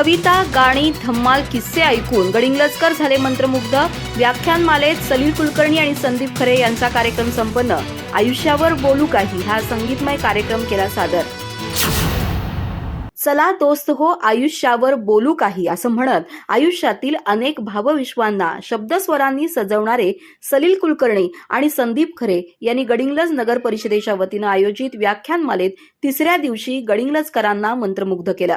कविता गाणी धम्माल किस्से ऐकून गडिंगलजकर झाले मंत्रमुग्ध. व्याख्यानमालेत सलील कुलकर्णी आणि संदीप खरे यांचा कार्यक्रम संपन्न. आयुष्यावर बोलू काही हा संगीतमय कार्यक्रम केला सादर. चला दोस्त हो आयुष्यावर बोलू काही असं म्हणत आयुष्यातील अनेक भावविश्वांना शब्दस्वरांनी सजवणारे सलील कुलकर्णी आणि संदीप खरे यांनी गडिंग्लज नगर परिषदेच्या वतीनं आयोजित व्याख्यानमालेत तिसऱ्या दिवशी गडिंगलजकरांना मंत्रमुग्ध केलं.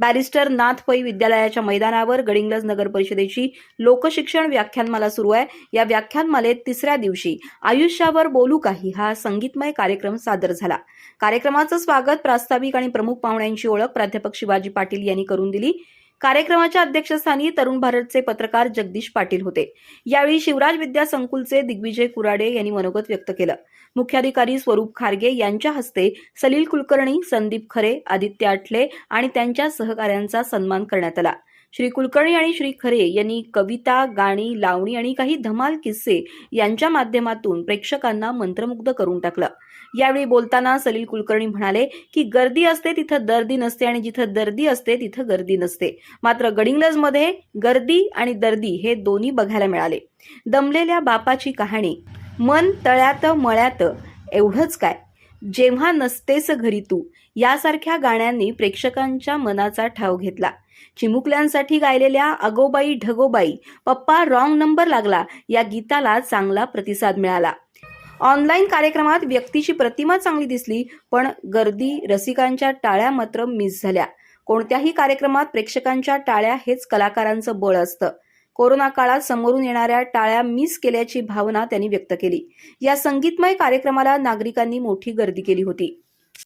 बॅरिस्टर नाथ पै विद्यालयाच्या मैदानावर गडिंग्लज नगर परिषदेची लोकशिक्षण व्याख्यानमाला सुरू आहे. या व्याख्यानमालेत तिसऱ्या दिवशी आयुष्यावर बोलू काही हा संगीतमय कार्यक्रम सादर झाला. कार्यक्रमाचं स्वागत प्रास्ताविक आणि प्रमुख पाहुण्यांची ओळख प्राध्यापक शिवाजी पाटील यांनी करून दिली. कार्यक्रमाच्या अध्यक्षस्थानी तरुण भारतचे पत्रकार जगदीश पाटील होते. यावेळी शिवराज विद्या संकुलचे दिग्विजय कुराडे यांनी मनोगत व्यक्त केलं. मुख्याधिकारी स्वरूप खारगे यांच्या हस्ते सलील कुलकर्णी संदीप खरे आदित्य आठले आणि त्यांच्या सहकाऱ्यांचा सन्मान करण्यात आला. श्री कुलकर्णी आणि श्री खरे यांनी कविता गाणी लावणी आणि काही धमाल किस्से यांच्या माध्यमातून प्रेक्षकांना मंत्रमुग्ध करून टाकलं. यावेळी बोलताना सलील कुलकर्णी म्हणाले की गर्दी असते तिथं दर्दी नसते आणि जिथं दर्दी असते तिथं गर्दी नसते. मात्र गडिंग्लजमध्ये गर्दी आणि दर्दी हे दोन्ही बघायला मिळाले. दमलेल्या बापाची कहाणी मन तळ्यात मळ्यात एवढंच काय? जेव्हा नसतेस घरी तू यासारख्या गाण्यांनी प्रेक्षकांच्या मनाचा ठाव घेतला. चिमुकल्यांसाठी गायलेल्या अगोबाई ढगोबाई पप्पा रॉंग नंबर लागला या गीताला चांगला प्रतिसाद मिळाला. ऑनलाईन कार्यक्रमात व्यक्तीची प्रतिमा चांगली दिसली पण गर्दी रसिकांच्या टाळ्या मात्र मिस झाल्या. कोणत्याही कार्यक्रमात प्रेक्षकांच्या टाळ्या हेच कलाकारांचं बळ असतं. कोरोना काळात समोरून येणाऱ्या टाळ्या मिस केल्याची भावना त्यांनी व्यक्त केली. या संगीतमय कार्यक्रमाला नागरिकांनी मोठी गर्दी केली होती.